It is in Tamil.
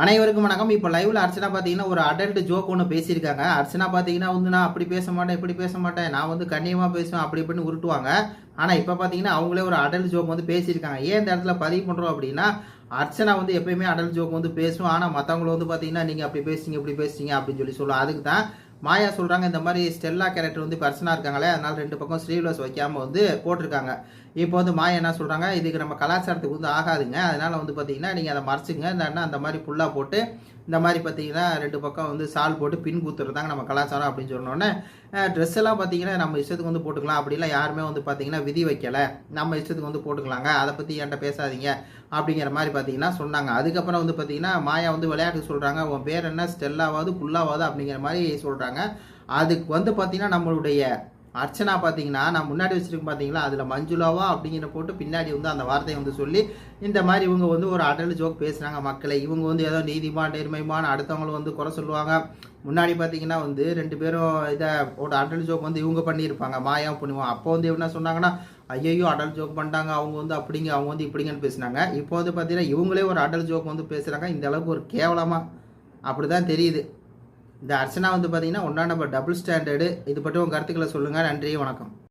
அனைவருக்கும் வணக்கம். இப்போ லைவ்ல அர்ச்சனா பார்த்தீங்கன்னா ஒரு அடல்ட் ஜோக் ஒன்று பேசியிருக்காங்க. அர்ச்சனா பார்த்தீங்கன்னா வந்து நான் அப்படி பேச மாட்டேன் இப்படி பேச மாட்டேன். நான் வந்து கண்ணியமாக பேசுவேன் அப்படி இப்படின்னு உருட்டுவாங்க. ஆனால் இப்போ பார்த்தீங்கன்னா அவங்களே ஒரு அடல்ட் ஜோக் வந்து பேசியிருக்காங்க. ஏன் இந்த இடத்துல பதிவு பண்ணுறோம் அப்படின்னா அர்ச்சனா வந்து எப்பயுமே அடல்ட் ஜோக் வந்து பேசுவோம் ஆனால் மற்றவங்கள வந்து பார்த்தீங்கன்னா நீங்கள் அப்படி பேசுறீங்க இப்படி பேசுறீங்க அப்படின்னு சொல்லி சொல்லுவோம் அதுக்கு தான் மாயா சொல்கிறாங்க இந்த மாதிரி ஸ்டெல்லா கேரக்டர் வந்து பர்சனாக இருக்காங்களே அதனால் ரெண்டு பக்கம் ஸ்லீவ்லெஸ் வைக்காமல் வந்து போட்டிருக்காங்க. இப்போ வந்து மாயா என்ன சொல்கிறாங்க இதுக்கு நம்ம கலாச்சாரத்துக்கு வந்து ஆகாதுங்க. அதனால் வந்து பார்த்திங்கன்னா நீங்கள் அதை மறைச்சிங்க இல்லைன்னா அந்த மாதிரி ஃபுல்லாக போட்டு இந்த மாதிரி பார்த்தீங்கன்னா ரெண்டு பக்கம் வந்து சால் போட்டு பின் குத்துறதாங்க நம்ம கலாச்சாரம் அப்படின்னு சொன்னோன்னே ட்ரெஸ் எல்லாம் பார்த்தீங்கன்னா நம்ம இஷ்டத்துக்கு வந்து போட்டுக்கலாம். அப்படிலாம் யாருமே வந்து பார்த்தீங்கன்னா விதி வைக்கலை. நம்ம இஷ்டத்துக்கு வந்து போட்டுக்கலாங்க. அதை பற்றி என்கிட்ட பேசாதீங்க. அப்படிங்கிற மாதிரி பார்த்தீங்கன்னா சொன்னாங்க. அதுக்கப்புறம் வந்து பார்த்தீங்கன்னா மாயா வந்து விளையாட்டு சொல்கிறாங்க உன் பேர் என்ன? ஸ்டெல்லாவாது புல்லாவாது அப்படிங்கிற மாதிரி சொல்கிறாங்க அதுக்கு வந்து பார்த்தீங்கன்னா நம்மளுடைய அர்ச்சனா பார்த்தீங்கன்னா நான் முன்னாடி வச்சிருக்கேன் பார்த்தீங்களா அதில் மஞ்சுளாவா அப்படிங்கிற போட்டு பின்னாடி வந்து அந்த வார்த்தையை வந்து சொல்லி இந்த மாதிரி இவங்க வந்து ஒரு அடல் ஜோக் பேசுகிறாங்க மக்களை. இவங்க வந்து ஏதோ நீதிமான் நேர்மைமான் அடுத்தவங்களும் வந்து குறை சொல்லுவாங்க. முன்னாடி பார்த்தீங்கன்னா வந்து ரெண்டு பேரும் இதை ஒரு அடல் ஜோக் வந்து இவங்க பண்ணியிருப்பாங்க. மாயா பண்ணுவோம் அப்போ வந்து என்ன சொன்னாங்கன்னா ஐயோ அடல் ஜோக் பண்ணிட்டாங்க அவங்க வந்து அப்படிங்க அவங்க வந்து இப்படிங்கன்னு பேசுனாங்க. இப்போ வந்து பார்த்தீங்கன்னா இவங்களே ஒரு அடல் ஜோக் வந்து பேசுகிறாங்க இந்த அளவுக்கு ஒரு கேவலமாக அப்படி தான் தெரியுது. இந்த அர்ச்சனா வந்து பார்த்தீங்கன்னா ஒன்றா நம்பர் டபுள் ஸ்டாண்டர்டு இது பற்றி உங்கள் கருத்துக்களை சொல்லுங்கள் நன்றி வணக்கம்.